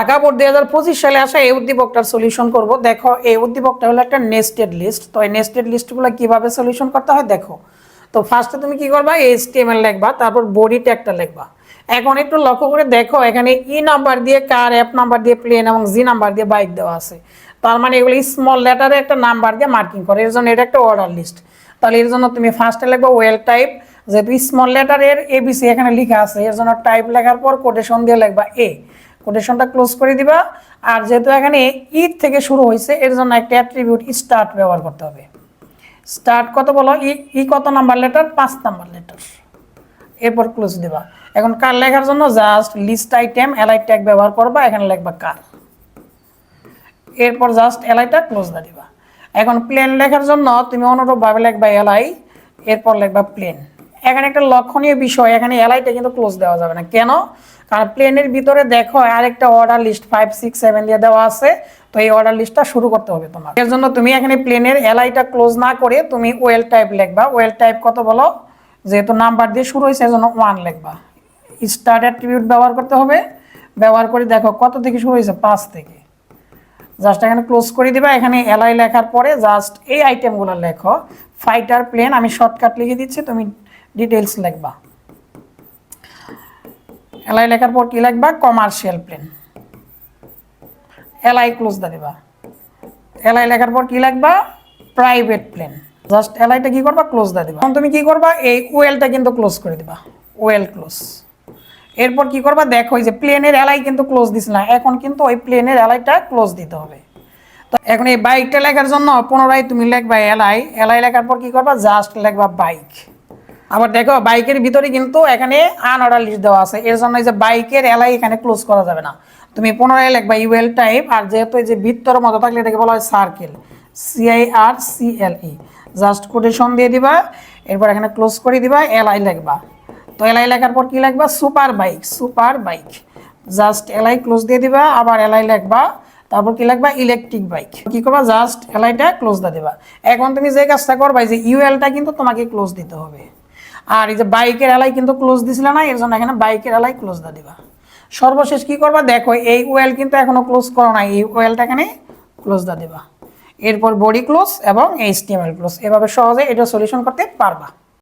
Dhaka board দুই হাজার পঁচিশ সালে আসা এই উদ্দীপকটার সলিউশন করব। দেখো, এই উদ্দীপকটা হলো একটা নেস্টেড লিস্ট তো এই নেস্টেড লিস্টগুলো কীভাবে সলিউশন করতে হয় দেখো। তো ফার্স্টে তুমি কি করবা? এইচটিএমএল লিখবা, তারপর বডি ট্যাগটা লিখবা। এখন একটু লক্ষ্য করে দেখো, এখানে ই নাম্বার দিয়ে কার অ্যাপ নাম্বার দিয়ে প্লেন এবং জি নাম্বার দিয়ে বাইক দেওয়া আছে। তার মানে এগুলো স্মল লেটারে একটা নাম্বার দিয়ে মার্কিং করে। এর জন্য এটা একটা অর্ডার লিস্ট তাহলে এর জন্য তুমি ফার্স্টে লিখবা ওয়েল টাইপ যেহেতু স্মল লেটারের এবিসি এখানে লেখা আছে, এর জন্য টাইপ লেখার পর কোটেশন দিয়ে লিখবা এ কোটেশনটা ক্লোজ করে দিবা। আর যেহেতু এখানে ই থেকে শুরু হয়েছে, এর জন্য একটা অ্যাট্রিবিউট স্টার্ট ব্যবহার করতে হবে। স্টার্ট কত বলো? ই ই কত নাম্বার লেটার পাঁচ নাম্বার লেটার এরপর ক্লোজ দিবা। এখন কার লেখার জন্য? Just list item L I tag ব্যবহার করবা, এখানে লিখবা কার। এরপর জাস্ট এলাইটা ক্লোজ দিয়ে দিবা। এখন প্লেন লেখার জন্য তুমি অনুরূপভাবে লেখবা এলাই এরপর লেখবা প্লেন এখানে একটা লক্ষণীয় বিষয়, এখানে এলাইটা কিন্তু ক্লোজ দেওয়া যাবে না। কেন? কারণ প্লেনের ভিতরে দেখো, আরেকটা order list five six seven দিয়ে দেওয়া আছে। তো এই অর্ডার লিস্টটা শুরু করতে হবে তোমার এর জন্য তুমি এখানে প্লেনের এলআইটা ক্লোজ না করে তুমি ওয়েল টাইপ লিখবা। ওয়েল টাইপ কত বলো? যেহেতু নাম্বার দিয়ে শুরু হয়েছে, এজন্য ওয়ান লেখবা। স্টার্ট অ্যাট্রিবিউট ব্যবহার করতে হবে। ব্যবহার করে দেখো, কত থেকে শুরু হয়েছে? পাঁচ থেকে। জাস্ট এখানে ক্লোজ করে দিবা। এখানে এলআই লেখার পরে জাস্ট এই আইটেমগুলো লেখো। ফাইটার প্লেন আমি শর্টকাট লিখে দিচ্ছি, তুমি ডিটেলস লিখবা এলআই লেখার পর কি লিখবা কমার্শিয়াল প্লেন এলআই ক্লোজ দিয়ে দিবা। এলআই লেখার পর কি লিখবা প্রাইভেট প্লেন জাস্ট এলআইটা কি করবা? ক্লোজ দিয়ে দিবা। এখন তুমি কি করবা? এই ওয়েলটা কিন্তু ক্লোজ করে দিবা। ওয়েল ক্লোজ এরপর কি করবা? দেখো যে প্লেনের এলাই কিন্তু ক্লোজ দিস না। এখন কিন্তু ওই প্লেনের এলাইটা ক্লোজ দিতে হবে। তো এখন এই বাইকটা লেখার জন্য পুনরায় তুমি লিখবা এলাই এলাই লেখার পর কি করবা? জাস্ট লিখবা বাইক আবার দেখো, বাইকের ভিতরে কিন্তু এখানে আনঅর্ডার লিস্ট দেওয়া আছে। এর জন্য যে বাইকের এলাই এখানে ক্লোজ করা যাবে না। তুমি পুনরায় লিখবা ইউএল টাইপ আর যেহেতু এই যে বৃত্তর মতো থাকলে এটাকে বলা হয় সার্কেল সিআই আর C L E just quotation দিয়ে দিবা, এরপর এখানে ক্লোজ করে দিবা এলআই লিখবা। তো এলআই লেখার পর কি লিখবা? Super bike super bike just L I close দিয়ে দিবা, আবার এলআই লিখবা। তারপর কি লিখবা? ইলেকট্রিক বাইক কি করবা? জাস্ট এলআইটা ক্লোজ দিয়ে দিবা। এখন তুমি যে কাজটা করবা যে ইউএলটা কিন্তু তোমাকে ক্লোজ দিতে হবে। আর এই যে বাইকের এলাই কিন্তু ক্লোজ দিছিলে না এর জন্য এখানে বাইকের এলাই ক্লোজ দিয়ে দিবা। সর্বশেষ কি করবা? দেখো, এই ওয়েল কিন্তু এখনও ক্লোজ করো না এই ওয়েলটা এখানে ক্লোজ দিয়ে দিবা। এরপর বডি ক্লোজ এবং এইচটিএমএল ক্লোজ এভাবে সহজে এটা সলিউশন করতে পারবা।